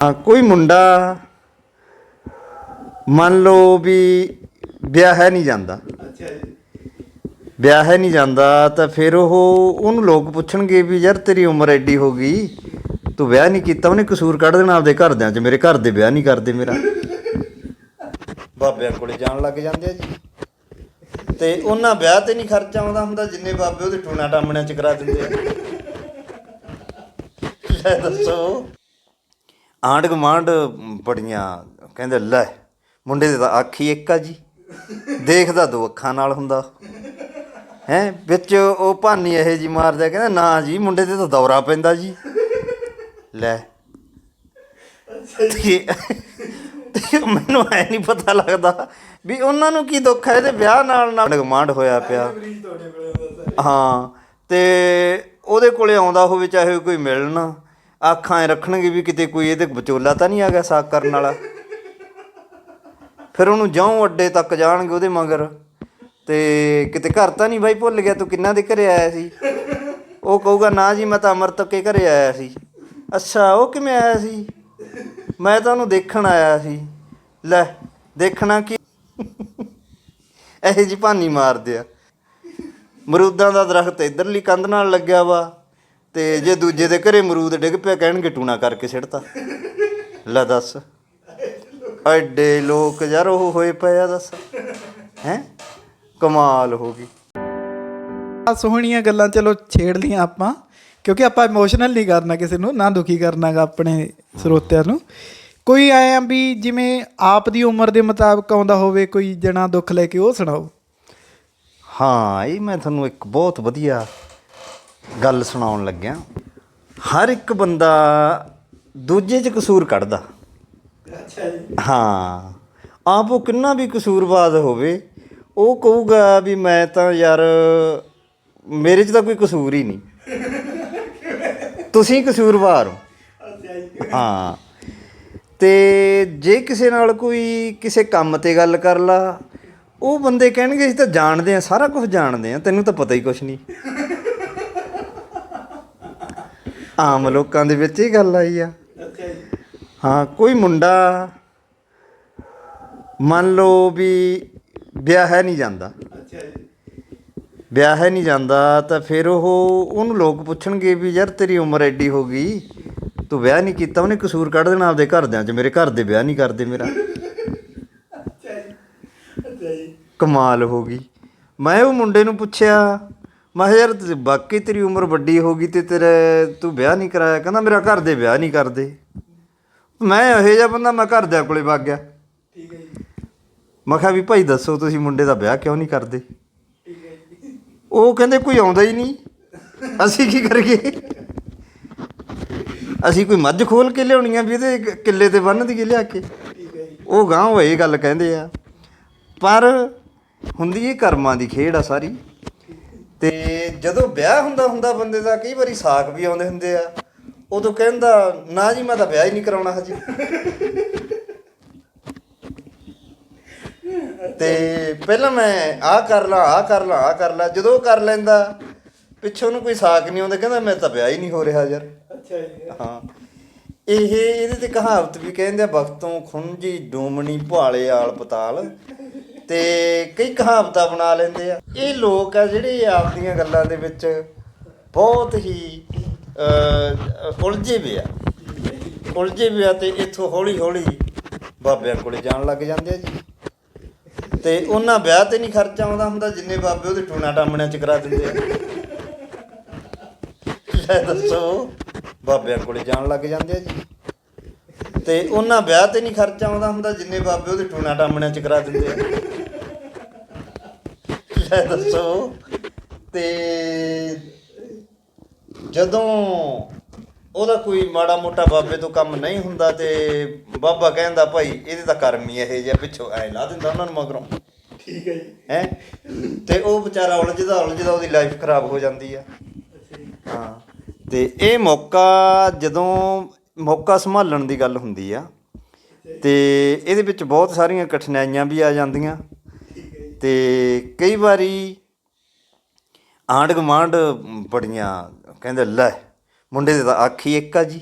ਕੋਈ ਮੁੰਡਾ ਮੰਨ ਲਓ ਵੀ ਵਿਆਹ ਹੈ ਨਹੀਂ ਜਾਂਦਾ। ਅੱਛਾ ਜੀ। ਵਿਆਹ ਹੈ ਨਹੀਂ ਜਾਂਦਾ ਤਾਂ ਫਿਰ ਉਹ ਉਹਨੂੰ ਲੋਕ ਪੁੱਛਣਗੇ ਵੀ ਯਾਰ ਤੇਰੀ ਉਮਰ ਐਡੀ ਹੋ ਗਈ ਤੂੰ ਵਿਆਹ ਨਹੀਂ ਕੀਤਾ ਉਹਨੇ ਕਸੂਰ ਕੱਢ ਦੇਣਾ ਆਪਦੇ ਘਰਦਿਆਂ 'ਚ ਮੇਰੇ ਘਰ ਦੇ ਵਿਆਹ ਨਹੀਂ ਕਰਦੇ ਮੇਰਾ। ਬਾਬਿਆਂ ਕੋਲੇ ਜਾਣ ਲੱਗ ਜਾਂਦੇ ਆ ਜੀ। ਤੇ ਉਹਨਾਂ ਵਿਆਹ ਤੇ ਨਹੀਂ ਖਰਚਾ ਆਉਂਦਾ ਹੁੰਦਾ ਜਿੰਨੇ ਬਾਬੇ ਉਹਦੇ ਟੂਣਾ ਟਾਮਣਿਆਂ 'ਚ ਕਰਾ ਦਿੰਦੇ ਆ। ਲੈ ਦੱਸੋ। ਆਂਢ ਗੁਆਂਢ ਬੜੀਆਂ ਕਹਿੰਦੇ, ਲੈ ਮੁੰਡੇ ਦੇ ਤਾਂ ਅੱਖ ਹੀ ਇੱਕ ਆ ਜੀ। ਦੇਖਦਾ ਦੋ ਅੱਖਾਂ ਨਾਲ ਹੁੰਦਾ ਹੈ, ਵਿੱਚ ਉਹ ਭਾਨੀ ਇਹ ਜੀ ਮਾਰਦਾ, ਕਹਿੰਦਾ, ਨਾ ਜੀ, ਮੁੰਡੇ ਤੇ ਤਾਂ ਦੌਰਾ ਪੈਂਦਾ ਜੀ। ਲੈ। ਤੇ ਮੈਨੂੰ ਐ ਨਹੀਂ ਪਤਾ ਲੱਗਦਾ ਵੀ ਉਹਨਾਂ ਨੂੰ ਕੀ ਦੁੱਖ ਹੈ, ਇਹਦੇ ਵਿਆਹ ਨਾਲ ਨਾਲ ਗਮਾਂਡ ਹੋਇਆ ਪਿਆ। ਹਾਂ, ਤੇ ਉਹਦੇ ਕੋਲੇ ਆਉਂਦਾ ਹੋਵੇ, ਚਾਹੇ ਕੋਈ ਮਿਲਣ। ਆਖਾਂ ਐ ਰੱਖਣਗੇ ਵੀ ਕਿਤੇ ਕੋਈ ਇਹਦੇ ਵਿਚੋਲਾ ਤਾਂ ਨਹੀਂ ਆ ਗਿਆ ਸਾਕ ਕਰਨ ਵਾਲਾ। ਫਿਰ ਉਹਨੂੰ ਜਾਉਂ ਅੱਡੇ ਤੱਕ ਜਾਣਗੇ ਉਹਦੇ ਮਗਰ। ਤੇ ਕਿਤੇ ਘਰ ਤਾਂ ਨਹੀਂ ਬਾਈ ਭੁੱਲ ਗਿਆ, ਤੂੰ ਕਿੰਨਾ ਦੇ ਘਰੇ ਆਇਆ ਸੀ? ਉਹ ਕਹੂਗਾ, ਨਾ ਜੀ, ਮੈਂ ਤਾਂ ਅਮਰਤ ਕੇ ਘਰੇ ਆਇਆ ਸੀ। ਅੱਛਾ, ਉਹ ਕਿਵੇਂ ਆਇਆ ਸੀ? ਮੈਂ ਤਾਂ ਉਹਨੂੰ ਦੇਖਣ ਆਇਆ ਸੀ। ਲੈ, ਦੇਖਣਾ ਕੀ? ਇਹੋ ਜੀ ਭਾਨੀ ਮਾਰਦੇ ਆ। ਮਰੂਦਾਂ ਦਾ ਦਰਖਤ ਇਧਰਲੀ ਕੰਧ ਨਾਲ ਲੱਗਿਆ ਵਾ। ਤੇ ਜੇ ਦੂਜੇ ਦੇ ਘਰੇ ਮਰੂਦ ਡਿੱਗ ਪਿਆ ਕਹਿਣਗੇ ਟੂਣਾ ਕਰਕੇ ਸਿੱਟਤਾ। ਲੈ ਦੱਸ। ਐਡੇ ਲੋਕ ਯਾਰ ਉਹ ਹੋਏ ਪਏ ਆ ਦੱਸ। ਹੈ? ਕਮਾਲ ਹੋ ਗਈ। ਆ ਸੋਹਣੀਆਂ ਗੱਲਾਂ ਚਲੋ ਛੇੜ ਲੀਆਂ ਆਪਾਂ ਕਿਉਂਕਿ ਆਪਾਂ ਇਮੋਸ਼ਨਲ ਨਹੀਂ ਕਰਨਾ ਕਿਸੇ ਨੂੰ ਨਾ ਦੁਖੀ ਕਰਨਾਗਾ ਆਪਣੇ ਸਰੋਤਿਆਂ ਨੂੰ। ਕੋਈ ਆਇਆ ਵੀ ਜਿਵੇਂ ਆਪ ਦੀ ਉਮਰ ਦੇ ਮੁਤਾਬਕ ਆਉਂਦਾ ਹੋਵੇ ਕੋਈ ਜਣਾ ਦੁੱਖ ਲੈ ਕੇ ਉਹ ਸੁਣਾਓ। ਹਾਂ ਇਹ ਮੈਂ ਤੁਹਾਨੂੰ ਇੱਕ ਬਹੁਤ ਵਧੀਆ ਗੱਲ ਸੁਣਾਉਣ ਲੱਗਿਆ ਹਰ ਇੱਕ ਬੰਦਾ ਦੂਜੇ 'ਚ ਕਸੂਰ ਕੱਢਦਾ। ਅੱਛਾ ਜੀ। ਹਾਂ ਆਪ ਉਹ ਕਿੰਨਾ ਵੀ ਕਸੂਰਵਾਦ ਹੋਵੇ ਉਹ ਕਹੂਗਾ ਵੀ ਮੈਂ ਤਾਂ ਯਾਰ ਮੇਰੇ 'ਚ ਤਾਂ ਕੋਈ ਕਸੂਰ ਹੀ ਨਹੀਂ। ਤੁਸੀਂ ਕਸੂਰਵਾਰ ਹੋ। ਅੱਛਾ ਜੀ। ਹਾਂ ਤੇ ਜੇ ਕਿਸੇ ਨਾਲ ਕੋਈ ਕਿਸੇ ਕੰਮ ਤੇ ਗੱਲ ਕਰ ਲਾ ਉਹ ਬੰਦੇ ਕਹਿਣਗੇ ਅਸੀਂ ਤਾਂ ਜਾਣਦੇ ਆ ਸਾਰਾ ਕੁਝ ਜਾਣਦੇ ਆ ਤੈਨੂੰ ਤਾਂ ਪਤਾ ਹੀ ਕੁਝ ਨਹੀਂ। ਆਮ ਲੋਕਾਂ ਦੇ ਵਿੱਚ ਇਹ ਗੱਲ ਆਈ ਆ। ਅੱਛਾ ਜੀ। ਹਾਂ ਕੋਈ ਮੁੰਡਾ ਮੰਨ ਲਓ ਵੀ ਵਿਆਹ ਹੈ ਨਹੀਂ ਜਾਂਦਾ। ਅੱਛਾ ਜੀ। ਵਿਆਹ ਹੈ ਨਹੀਂ ਜਾਂਦਾ ਤਾਂ ਫਿਰ ਉਹ ਉਹਨੂੰ ਲੋਕ ਪੁੱਛਣਗੇ ਵੀ ਯਾਰ ਤੇਰੀ ਉਮਰ ਐਡੀ ਹੋ ਗਈ ਤੂੰ ਵਿਆਹ ਨਹੀਂ ਕੀਤਾ ਉਹਨੇ ਕਸੂਰ ਕੱਢ ਦੇਣਾ ਆਪਦੇ ਘਰਦਿਆਂ 'ਚ ਮੇਰੇ ਘਰ ਦੇ ਵਿਆਹ ਨਹੀਂ ਕਰਦੇ ਮੇਰਾ। ਅੱਛਾ ਜੀ। ਅੱਛਾ ਜੀ। ਕਮਾਲ ਹੋ ਗਈ। ਮੈਂ ਉਹ ਮੁੰਡੇ ਨੂੰ ਪੁੱਛਿਆ ਮੈਂ ਕਿਹਾ ਯਾਰ ਤੇ ਬਾਕੀ ਤੇਰੀ ਉਮਰ ਵੱਡੀ ਹੋ ਗਈ ਤੇ ਤੇਰੇ ਤੂੰ ਵਿਆਹ ਨਹੀਂ ਕਰਾਇਆ। ਕਹਿੰਦਾ ਮੇਰਾ ਘਰ ਦੇ ਵਿਆਹ ਨਹੀਂ ਕਰਦੇ। ਮੈਂ ਇਹੋ ਜਿਹਾ ਬੰਦਾ ਮੈਂ ਘਰਦਿਆਂ ਕੋਲੇ ਵਗ ਗਿਆ। ਠੀਕ ਹੈ ਜੀ। ਮੈਂ ਕਿਹਾ ਵੀ ਭਾਈ ਦੱਸੋ ਤੁਸੀਂ ਮੁੰਡੇ ਦਾ ਵਿਆਹ ਕਿਉਂ ਨਹੀਂ ਕਰਦੇ? ਠੀਕ ਹੈ ਜੀ। ਉਹ ਕਹਿੰਦੇ ਕੋਈ ਆਉਂਦਾ ਹੀ ਨਹੀਂ। ਅਸੀਂ ਕੀ ਕਰੀਏ? ਅਸੀਂ ਕੋਈ ਮੱਝ ਖੋਲ ਕੇ ਲਿਆਉਣੀਆਂ ਵੀ ਇਹਦੇ ਕਿੱਲੇ ਤੇ ਬੰਨ ਦੀਏ ਲਿਆ ਕੇ। ਠੀਕ ਹੈ ਜੀ। ਉਹ ਗਾਂ ਹੋਏ ਗੱਲ ਕਹਿੰਦੇ ਆ। ਪਰ ਹੁੰਦੀ ਇਹ ਕਰਮਾਂ ਦੀ ਖੇਡ ਆ ਸਾਰੀ। ਤੇ ਜਦੋਂ ਵਿਆਹ ਹੁੰਦਾ ਹੁੰਦਾ ਬੰਦੇ ਦਾ ਕਈ ਵਾਰੀ ਸਾਕ ਵੀ ਆਉਂਦੇ ਹੁੰਦੇ ਆ। ਉਦੋਂ ਕਹਿੰਦਾ ਨਾ ਜੀ ਮੈਂ ਤਾਂ ਵਿਆਹ ਹੀ ਨਹੀਂ ਕਰਾਉਣਾ ਹਜੇ। ਤੇ ਪਹਿਲਾਂ ਮੈਂ ਆਹ ਕਰ ਲਾਂ ਆਹ ਕਰ ਲਾਂ ਆਹ ਕਰ ਲਾਂ। ਜਦੋਂ ਕਰ ਲੈਂਦਾ ਪਿੱਛੋਂ ਨੂੰ ਕੋਈ ਸਾਕ ਨਹੀਂ ਆਉਂਦਾ ਕਹਿੰਦਾ ਮੈਂ ਤਾਂ ਵਿਆਹ ਹੀ ਨਹੀਂ ਹੋ ਰਿਹਾ ਯਾਰ। ਅੱਛਾ ਜੀ। ਹਾਂ। ਇਹ ਇਹਦੇ ਤੇ ਕਹਾਵਤ ਵੀ ਕਹਿੰਦੇ ਆ ਵਕਤੋਂ ਖੁੰਝੀ ਡੂਮਣੀ ਭਾਲੇ ਆਲ ਪਤਾਲ। ਤੇ ਕਈ ਕਹਾਵਤਾਂ ਬਣਾ ਲੈਂਦੇ ਆ। ਇਹ ਲੋਕ ਆ ਜਿਹੜੇ ਆਪਦੀਆਂ ਗੱਲਾਂ ਦੇ ਵਿੱਚ ਬਹੁਤ ਹੀ ਉਲਝੇ ਵੇ ਆ। ਉਲਝੇ ਵੇ ਆ ਤੇ ਇੱਥੋਂ ਹੌਲੀ ਹੌਲੀ ਬਾਬਿਆਂ ਕੋਲੇ ਜਾਣ ਲੱਗ ਜਾਂਦੇ ਆ ਜੀ। ਤੇ ਉਹਨਾਂ ਵਿਆਹ ਤੇ ਨਹੀਂ ਖਰਚਾ ਆਉਂਦਾ ਹੁੰਦਾ, ਜਿੰਨੇ ਬਾਬੇ ਉਹਦੇ ਟੂਣਾ ਟਾਮਣਿਆਂ ਚ ਕਰਾ ਦਿੰਦੇ ਆ। ਲੈ ਦੱਸੋ, ਬਾਬਿਆਂ ਕੋਲੇ ਜਾਣ ਲੱਗ ਜਾਂਦੇ ਆ ਜੀ। ਤੇ ਉਹਨਾਂ ਵਿਆਹ ਤੇ ਨਹੀਂ ਖਰਚਾ ਆਉਂਦਾ ਹੁੰਦਾ ਜਿੰਨੇ ਬਾਬੇ ਉਹਦੇ ਟੂਣਾ ਟਾਮਣਿਆਂ ਚ ਕਰਾ ਦਿੰਦੇ ਆ। ਲੈ ਦੱਸੋ। ਤੇ ਜਦੋਂ ਉਹਦਾ ਕੋਈ ਮਾੜਾ ਮੋਟਾ ਬਾਬੇ ਤੋਂ ਕੰਮ ਨਹੀਂ ਹੁੰਦਾ ਤੇ ਬਾਬਾ ਕਹਿੰਦਾ ਭਾਈ ਇਹਦੇ ਤਾਂ ਕਰਮ ਹੀ ਇਹ ਜਿਹਾ ਪਿੱਛੋਂ ਐ ਲਾ ਦਿੰਦਾ ਉਹਨਾਂ ਨੂੰ ਮਗਰੋਂ। ਠੀਕ ਹੈ ਜੀ। ਹੈ? ਤੇ ਉਹ ਵਿਚਾਰਾ ਉਲਝਦਾ ਉਲਝਦਾ ਉਹਦੀ ਲਾਈਫ ਖਰਾਬ ਹੋ ਜਾਂਦੀ ਆ। ਹਾਂ। ਤੇ ਇਹ ਮੌਕਾ ਜਦੋਂ ਮੌਕਾ ਸੰਭਾਲਣ ਦੀ ਗੱਲ ਹੁੰਦੀ ਆ। ਤੇ ਇਹਦੇ ਵਿੱਚ ਬਹੁਤ ਸਾਰੀਆਂ ਕਠਿਨਾਈਆਂ ਵੀ ਆ ਜਾਂਦੀਆਂ। ਜੀ ਤੇ ਕਈ ਵਾਰੀ ਆਂਢ ਗੁਆਂਢ ਬੜੀਆਂ ਕਹਿੰਦੇ ਲੈ ਮੁੰਡੇ ਦੇ ਤਾਂ ਅੱਖ ਹੀ ਇੱਕ ਆ ਜੀ।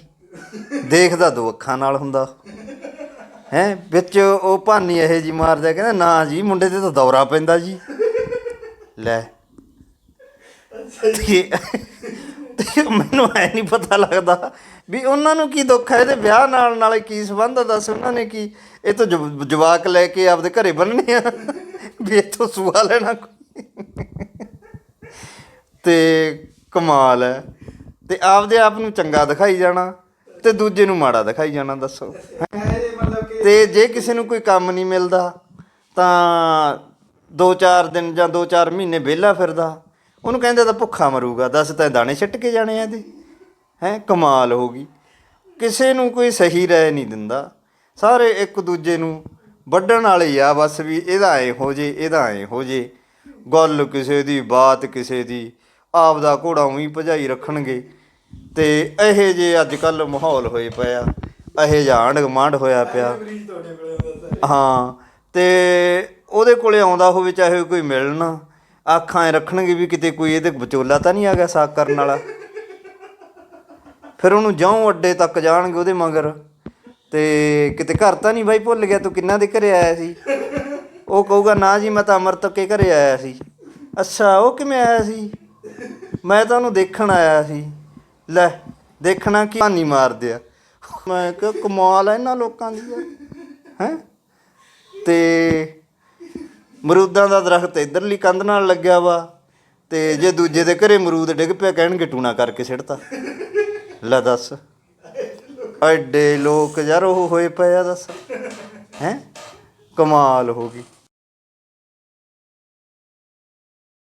ਦੇਖਦਾ ਦੋ ਅੱਖਾਂ ਨਾਲ ਹੁੰਦਾ। ਹੈ ਵਿੱਚ ਉਹ ਭਾਨੀ ਇਹ ਜੀ ਮਾਰਦਾ ਕਹਿੰਦਾ ਨਾ ਜੀ ਮੁੰਡੇ ਤੇ ਤਾਂ ਦੌਰਾ ਪੈਂਦਾ ਜੀ। ਲੈ। ਤੇ ਤੇ ਮੈਨੂੰ ਐ ਨਹੀਂ ਪਤਾ ਲੱਗਦਾ ਵੀ ਉਹਨਾਂ ਨੂੰ ਕੀ ਦੁੱਖ ਹੈ, ਇਹਦੇ ਵਿਆਹ ਨਾਲ ਨਾਲੇ ਕੀ ਸੰਬੰਧ ਆ, ਦੱਸ ਉਹਨਾਂ ਨੇ ਕੀ? ਇਹ ਤਾਂ ਜਵਾਕ ਲੈ ਕੇ ਆਪਦੇ ਘਰੇ ਬੰਨਣੇ ਆ, ਵੀ ਇੱਥੋਂ ਸੂਆ ਲੈਣਾ ਤੇ ਕਮਾਲ ਹੈ। ਤੇ ਆਪਦੇ ਆਪ ਨੂੰ ਚੰਗਾ ਦਿਖਾਈ ਜਾਣਾ ਤੇ ਦੂਜੇ ਨੂੰ ਮਾੜਾ ਦਿਖਾਈ ਜਾਣਾ, ਦੱਸੋ। ਤੇ ਜੇ ਕਿਸੇ ਨੂੰ ਕੋਈ ਕੰਮ ਨਹੀਂ ਮਿਲਦਾ, ਤਾਂ 2-4 ਦਿਨ ਜਾਂ 2-4 ਮਹੀਨੇ ਵਿਹਲਾ ਫਿਰਦਾ। ਉਹਨੂੰ ਕਹਿੰਦੇ ਤਾਂ ਭੁੱਖਾ ਮਰੂਗਾ ਦੱਸ ਤਾਂ ਦਾਣੇ ਛੱਟ ਕੇ ਜਾਣੇ ਆ ਇਹਦੇ। ਹੈ ਕਮਾਲ ਹੋ ਗਈ। ਕਿਸੇ ਨੂੰ ਕੋਈ ਸਹੀ ਰਾਏ ਨਹੀਂ ਦਿੰਦਾ। ਸਾਰੇ ਇੱਕ ਦੂਜੇ ਨੂੰ ਵੱਢਣ ਵਾਲੇ ਆ ਬਸ ਵੀ ਇਹਦਾ ਐ ਹੋ ਜੇ ਇਹਦਾ ਐ ਹੋ ਜੇ। ਗੱਲ ਕਿਸੇ ਦੀ ਬਾਤ ਕਿਸੇ ਦੀ ਆਪਦਾ ਘੋੜਾ ਉਹੀ ਭਜਾਈ ਰੱਖਣਗੇ। ਤੇ ਇਹੇ ਜੇ ਅੱਜ ਕੱਲ ਮਾਹੌਲ ਹੋਏ ਪਿਆ ਇਹੇ ਜਿਹਾ ਆਂਢ ਗੁਆਂਢ ਹੋਇਆ ਪਿਆ। ਹਾਂ ਤੇ ਉਹਦੇ ਕੋਲੇ ਆਉਂਦਾ ਹੋਵੇ ਚਾਹੇ ਕੋਈ ਮਿਲਣ। ਆਖਾਂ ਐ ਰੱਖਣਗੇ ਵੀ ਕਿਤੇ ਕੋਈ ਇਹਦੇ ਵਿਚੋਲਾ ਤਾਂ ਨਹੀਂ ਆ ਗਿਆ ਸਾਕ ਕਰਨ ਵਾਲਾ। ਫਿਰ ਉਹਨੂੰ ਜਿਉਂ ਅੱਡੇ ਤੱਕ ਜਾਣਗੇ ਉਹਦੇ ਮਗਰ। ਤੇ ਕਿਤੇ ਘਰ ਤਾਂ ਨਹੀਂ ਬਾਈ ਭੁੱਲ ਗਿਆ ਤੂੰ ਕਿੰਨਾ ਦੇ ਘਰੇ ਆਇਆ ਸੀ? ਉਹ ਕਹੂਗਾ, ਨਾ ਜੀ, ਮੈਂ ਤਾਂ ਅਮਰਤ ਕੇ ਘਰੇ ਆਇਆ ਸੀ। ਅੱਛਾ, ਉਹ ਕਿਵੇਂ ਆਇਆ ਸੀ? ਮੈਂ ਤਾਂ ਉਹਨੂੰ ਦੇਖਣ ਆਇਆ ਸੀ। ਲੈ, ਦੇਖਣਾ ਕੀ ਹਾਨੀ ਮਾਰਦੇ ਆ। ਮੈਂ ਕਿ ਕਮਾਲ ਆ ਇਹਨਾਂ ਲੋਕਾਂ ਦੀ ਹੈ? ਤੇ ਮਰੂਦਾਂ ਦਾ ਦਰਖਤ ਇਧਰਲੀ ਕੰਧ ਨਾਲ ਲੱਗਿਆ ਵਾ ਤੇ ਜੇ ਦੂਜੇ ਦੇ ਘਰੇ ਮਰੂਦ ਡਿੱਗ ਪਿਆ ਕਹਿਣਗੇ ਟੂਣਾ ਕਰਕੇ ਸਿੱਟਤਾ। ਲੈ ਦੱਸ। ਐਡੇ ਲੋਕ ਯਾਰ ਉਹ ਹੋਏ ਪਏ ਆ ਦੱਸ। ਹੈ? ਕਮਾਲ ਹੋ ਗਈ।